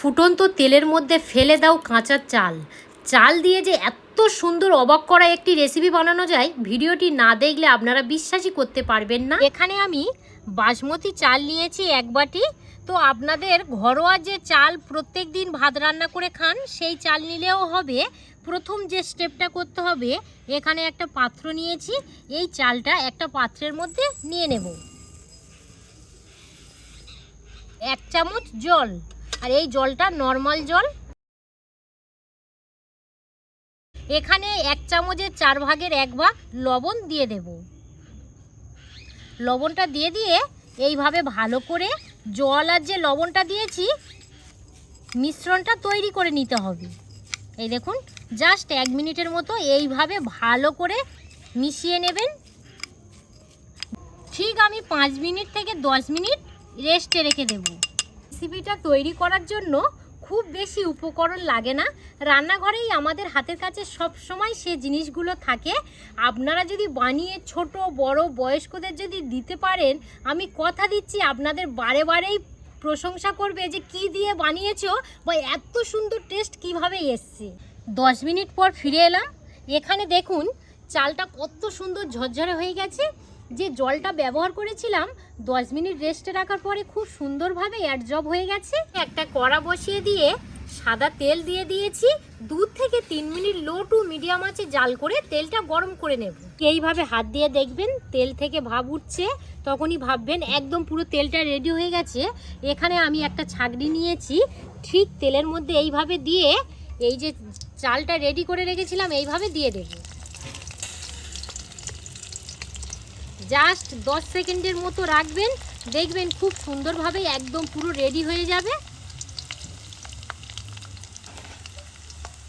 ফুটন্ত তেলের মধ্যে ফেলে দাও কাঁচা চাল। চাল দিয়ে যে এত সুন্দর অবাক করা একটি রেসিপি বানানো যায়, ভিডিওটি না দেখলে আপনারা বিশ্বাসই করতে পারবেন না। এখানে আমি বাসমতি চাল নিয়েছি এক বাটি। তো আপনাদের ঘরোয়া যে চাল প্রত্যেক দিন ভাত রান্না করে খান, সেই চাল নিলেও হবে। প্রথম যে স্টেপটা করতে হবে, এখানে একটা পাত্র নিয়েছি। এই চালটা একটা পাত্রের মধ্যে নিয়ে নেব। এক চামচ জল। আর এই জলটা নর্মাল জল। এখানে এক চামচের চার ভাগের এক ভাগ লবণ দিয়ে দেব। লবণটা দিয়ে দিয়ে এইভাবে ভালো করে জল আর যে লবণটা দিয়েছি, মিশ্রণটা তৈরি করে নিতে হবে। এই দেখুন জাস্ট এক মিনিটের মতো এইভাবে ভালো করে মিশিয়ে নেবেন। ঠিক আমি পাঁচ মিনিট থেকে দশ মিনিট রেস্টে রেখে দেব। রেসিপিটা তৈরি করার জন্য খুব বেশি উপকরণ লাগে না। রান্নাঘরেই আমাদের হাতের কাছে সব সময় সে জিনিসগুলো থাকে। আপনারা যদি বানিয়ে ছোট, বড়, বয়স্কদের যদি দিতে পারেন, আমি কথা দিচ্ছি, আপনাদের বারে বারেই প্রশংসা করবে যে কি দিয়ে বানিয়েছো বা এত সুন্দর টেস্ট কীভাবে এসছে। দশ মিনিট পর ফিরে এলাম। এখানে দেখুন, চালটা কত সুন্দর ঝরঝরে হয়ে গেছে। যে জলটা ব্যবহার করেছিলাম, দশ মিনিট রেস্টে রাখার পরে খুব সুন্দরভাবে অ্যাডজব হয়ে গেছে। একটা কড়া বসিয়ে দিয়ে সাদা তেল দিয়ে দিয়েছি। দু থেকে তিন মিনিট লো টু মিডিয়াম আছে জাল করে তেলটা গরম করে নেব। এইভাবে হাত দিয়ে দেখবেন, তেল থেকে ভাব উঠছে। তখনই ভাববেন, একদম পুরো তেলটা রেডি হয়ে গেছে। এখানে আমি একটা ছাগনি নিয়েছি। ঠিক তেলের মধ্যে এইভাবে দিয়ে, এই যে চালটা রেডি করে রেখেছিলাম, এইভাবে দিয়ে দেবো। জাস্ট দশ সেকেন্ডের মতো রাখবেন। দেখবেন খুব সুন্দরভাবে একদম পুরো রেডি হয়ে যাবে।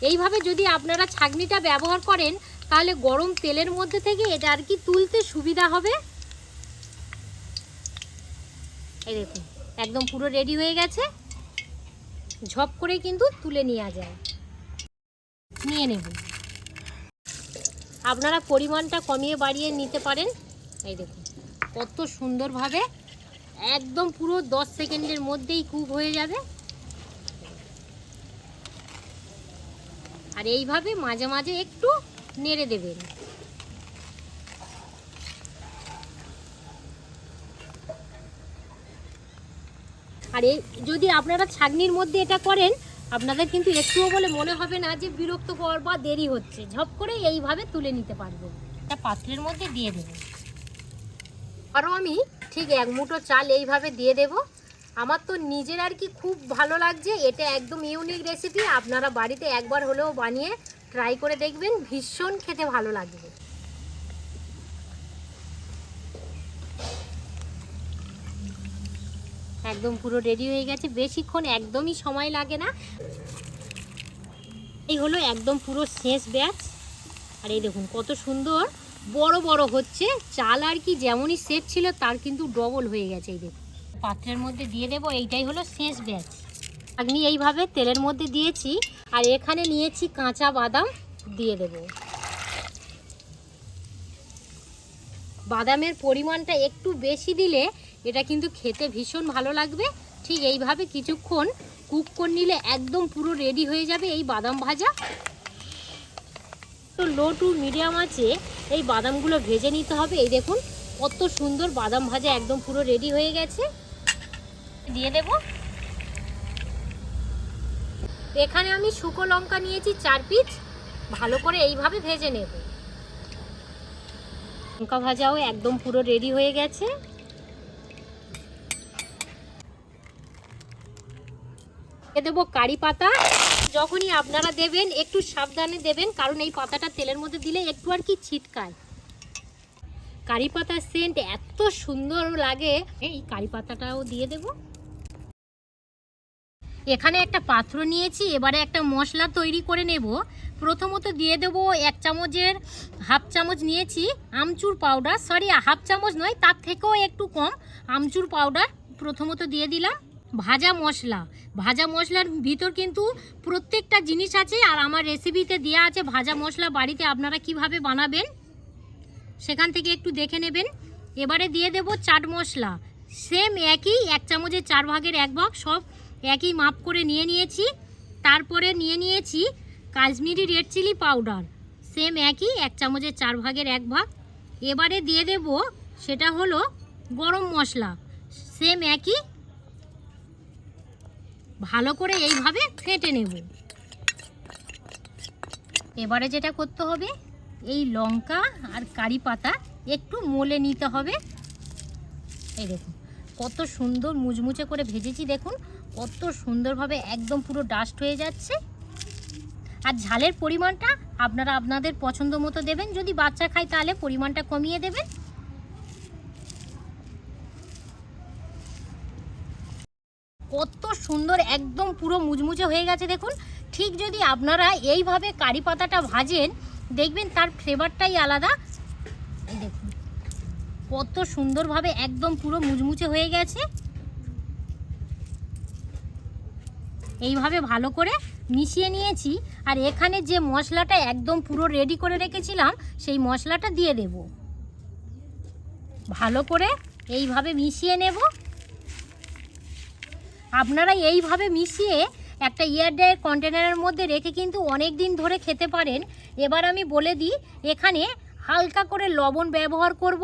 এইভাবে যদি আপনারা ছাগনিটা ব্যবহার করেন, তাহলে গরম তেলের মধ্যে থেকে এটা আর কি তুলতে সুবিধা হবে। এই দেখুন, একদম পুরো রেডি হয়ে গেছে। ঝপ করে কিন্তু তুলে নেওয়া যায়। নিয়ে নেব। আপনারা পরিমাণটা কমিয়ে বাড়িয়ে নিতে পারেন। এই দেখুন, কত সুন্দরভাবে একদম পুরো দশ সেকেন্ডের মধ্যেই কুক হয়ে যাবে। আর এইভাবে মাঝে মাঝে একটু নেড়ে দেবেন। আর এই যদি আপনারা ছাগনির মধ্যে এটা করেন, আপনাদের কিন্তু একটুও বলে মনে হবে না যে বিরক্তকর বা দেরি হচ্ছে। ঝপ করে এইভাবে তুলে নিতে পারবেন। এটা পাত্রের মধ্যে দিয়ে দেবেন। আরও আমি ঠিক এক মুঠো চাল এইভাবে দিয়ে দেব। আমার তো নিজের আর কি খুব ভালো লাগছে, এটা একদম ইউনিক রেসিপি আপনারা বাড়িতে একবার হলেও বানিয়ে ট্রাই করে দেখবেন, ভীষণ খেতে ভালো লাগবে। একদম পুরো রেডি হয়ে গেছে, বেশিক্ষণ একদমই সময় লাগে না। এই হলো একদম পুরো শেষ ব্যাচ, আর এই দেখুন কত সুন্দর। বড় বড় হচ্ছে। চাল আর কি যেমনই সেট ছিল, তার কিন্তু ডবল হয়ে গেছে এই দেখুন। পাত্রের মধ্যে দিয়ে দেবো, এইটাই হলো শেষ ব্যাচ। আপনি এইভাবে তেলের মধ্যে দিয়েছি, আর এখানে নিয়েছি কাঁচা বাদাম, দিয়ে দেব। বাদামের পরিমাণটা একটু বেশি দিলে এটা কিন্তু খেতে ভীষণ ভালো লাগবে। ঠিক এইভাবে কিছুক্ষণ কুক করে নিলে একদম পুরো রেডি হয়ে যাবে এই বাদাম ভাজা। লো টু মিডিয়াম আছে, এই বাদামগুলো ভেজে নিতে হবে। এই দেখুন, কত সুন্দর বাদাম ভাজা একদম পুরো রেডি হয়ে গেছে। দিয়ে দেব। এখানে আমি শুকো লঙ্কা নিয়েছি চার পিস, ভালো করে এইভাবে ভেজে নেব। লঙ্কা ভাজাও একদম পুরো রেডি হয়ে গেছে। দেবো কারি পাতা। যখনই আপনারা দেবেন, একটু সাবধানে দেবেন, কারণ এই পাতাটা তেলের মধ্যে দিলে একটু আর কি ছিটকায়। কারি পাতার সেন্ট এত সুন্দর লাগে। এই কারি পাতাটাও দিয়ে দেব। এখানে একটা পাত্র নিয়েছি, এবারে একটা মশলা তৈরি করে নেব। প্রথমত দিয়ে দেব এক চামচের হাফ চামচ নিয়েছি আমচুর পাউডার সরি হাফ চামচ নয়, তার থেকেও একটু কম। আমচুর পাউডার প্রথমত দিয়ে দিলাম। ভাজা মশলা। ভাজা মশলার ভিতর কিন্তু প্রত্যেকটা জিনিস আছে আর আমার রেসিপিতে দেওয়া আছে ভাজা মশলা বাড়িতে আপনারা কীভাবে বানাবেন সেখান থেকে একটু দেখে নেবেন। এবারে দিয়ে দেব চাট মশলা। সেম একই, এক চামচের চার ভাগের এক ভাগ সব একই মাপ করে নিয়ে নিয়েছি। তারপরে নিয়ে নিয়েছি Kashmiri red chilli powder same একই, এক চামচের চার ভাগের এক ভাগ। এবারে দিয়ে দেব, সেটা হলো গরম মশলা। সেম একই ভালো করে এইভাবে ফেটে নেব। এবারে যেটা করতে হবে, এই লঙ্কা আর কারি পাতা একটু মলে নিতে হবে। এই দেখুন, কত সুন্দর মুচমুচে করে ভেজেছি, দেখুন, কত সুন্দরভাবে একদম পুরো ডাস্ট হয়ে যাচ্ছে। আর ঝালের পরিমাণটা আপনারা আপনাদের পছন্দ মতো দেবেন, যদি বাচ্চা খায় তাহলে পরিমাণটা কমিয়ে দেবেন। কত সুন্দর একদম পুরো মুচমুচে হয়ে গেছে দেখুন। ঠিক যদি আপনারা এইভাবে কারি পাতাটা ভাজেন, দেখবেন তার ফ্লেভারটাই আলাদা। দেখুন, কত সুন্দরভাবে একদম পুরো মুচমুচে হয়ে গেছে। এইভাবে ভালো করে মিশিয়ে নিয়েছি, আর এখানে যে মশলাটা একদম পুরো রেডি করে রেখেছিলাম, সেই মশলাটা দিয়ে দেব। ভালো করে এইভাবে মিশিয়ে নেব। আপনারা এইভাবে মিশিয়ে একটা ইয়ার ইয়ারডায়ের কন্টেনারের মধ্যে রেখে কিন্তু অনেক দিন ধরে খেতে পারেন। এবার আমি বলে দিই, এখানে হালকা করে লবণ ব্যবহার করব।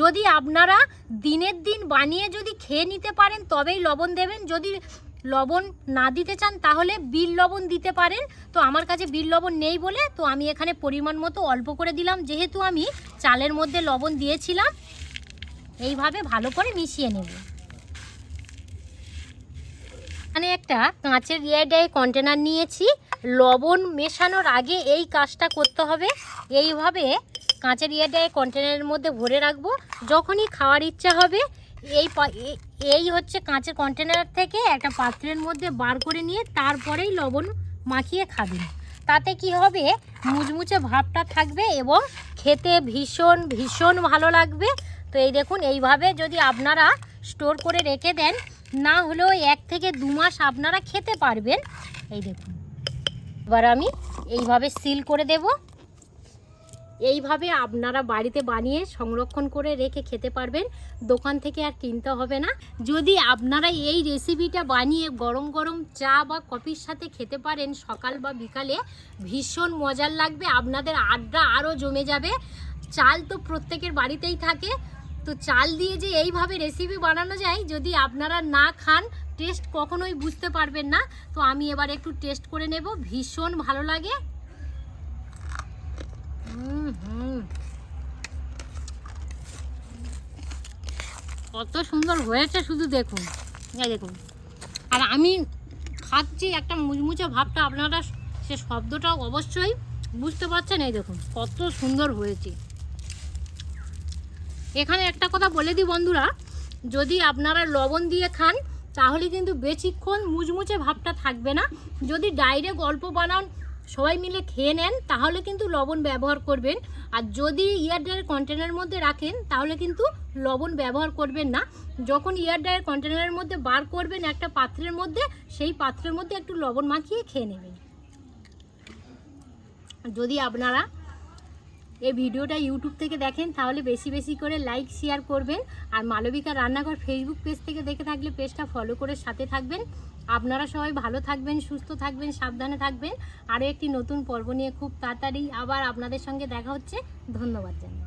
যদি আপনারা দিনের দিন বানিয়ে যদি খেয়ে নিতে পারেন, তবেই লবণ দেবেন। যদি লবণ না দিতে চান, তাহলে বিল লবণ দিতে পারেন। তো আমার কাছে বিল লবণ নেই বলে, তো আমি এখানে পরিমাণ মতো অল্প করে দিলাম। যেহেতু আমি চালের মধ্যে লবণ দিয়েছিলাম, এইভাবে ভালো করে মিশিয়ে নেব। এখানে একটা কাঁচের এয়ারডাই কন্টেনার নিয়েছি। লবণ মেশানোর আগে এই কাজটা করতে হবে। এইভাবে কাঁচের এয়ারডাই কন্টেনারের মধ্যে ভরে রাখব। যখনই খাওয়ার ইচ্ছা হবে, এই এই হচ্ছে কাঁচের কন্টেনার থেকে একটা পাত্রের মধ্যে বার করে নিয়ে তারপরেই লবণ মাখিয়ে খাবেন। তাতে কি হবে? মুচমুচে ভাবটা থাকবে এবং খেতে ভীষণ ভীষণ ভালো লাগবে। তো এই দেখুন, এইভাবে যদি আপনারা স্টোর করে রেখে দেন, না হলেও এক থেকে দু মাস আপনারা খেতে পারবেন। এই দেখুন। এবার আমি এইভাবে সিল করে দেব। এইভাবে আপনারা বাড়িতে বানিয়ে সংরক্ষণ করে রেখে খেতে পারবেন। দোকান থেকে আর কিনতে হবে না। যদি আপনারা এই রেসিপিটা বানিয়ে গরম গরম চা বা কফির সাথে খেতে পারেন সকাল বা বিকালে, ভীষণ মজার লাগবে। আপনাদের আড্ডা আরও জমে যাবে। চাল তো প্রত্যেকের বাড়িতেই থাকে। তো চাল দিয়ে যে এইভাবে রেসিপি বানানো যায়, যদি আপনারা না খান টেস্ট কখনোই বুঝতে পারবেন না। তো আমি এবার একটু টেস্ট করে নেব, ভীষণ ভালো লাগে। কত সুন্দর হয়েছে শুধু দেখুন। এই দেখুন। আর আমি খাচ্ছি একটা মুচমুচে ভাবটা, আপনারা সে শব্দটা অবশ্যই বুঝতে পারছেন, এই দেখুন, কত সুন্দর হয়েছে। এখানে একটা কথা বলে দিই বন্ধুরা, যদি আপনারা লবণ দিয়ে খান, তাহলে কিন্তু বেশিক্ষণ মুচমুচে ভাবটা থাকবে না। যদি ডাইরেক্ট অল্প বানান, সবাই মিলে খেয়ে নেন, তাহলে কিন্তু লবণ ব্যবহার করবেন। আর যদি ইয়ারডায়ের কন্টেনারের মধ্যে রাখেন, তাহলে কিন্তু লবণ ব্যবহার করবেন না। যখন ইয়ারডায়ের কন্টেনারের মধ্যে বার করবেন একটা পাত্রের মধ্যে, সেই পাত্রের মধ্যে একটু লবণ মাখিয়ে খেয়ে নেবেন। যদি আপনারা এই ভিডিওটা ইউটিউব থেকে দেখেন, তাহলে বেশি বেশি করে লাইক শেয়ার করবেন। আর মালবিকা রান্নাঘর ফেসবুক পেজ থেকে দেখে থাকলে পেজটা ফলো করে সাথে থাকবেন। আপনারা সবাই ভালো থাকবেন, সুস্থ থাকবেন, সাবধানে থাকবেন। আরও একটি নতুন পর্ব নিয়ে খুব তাড়াতাড়ি আবার আপনাদের সঙ্গে দেখা হচ্ছে। ধন্যবাদ জানাই।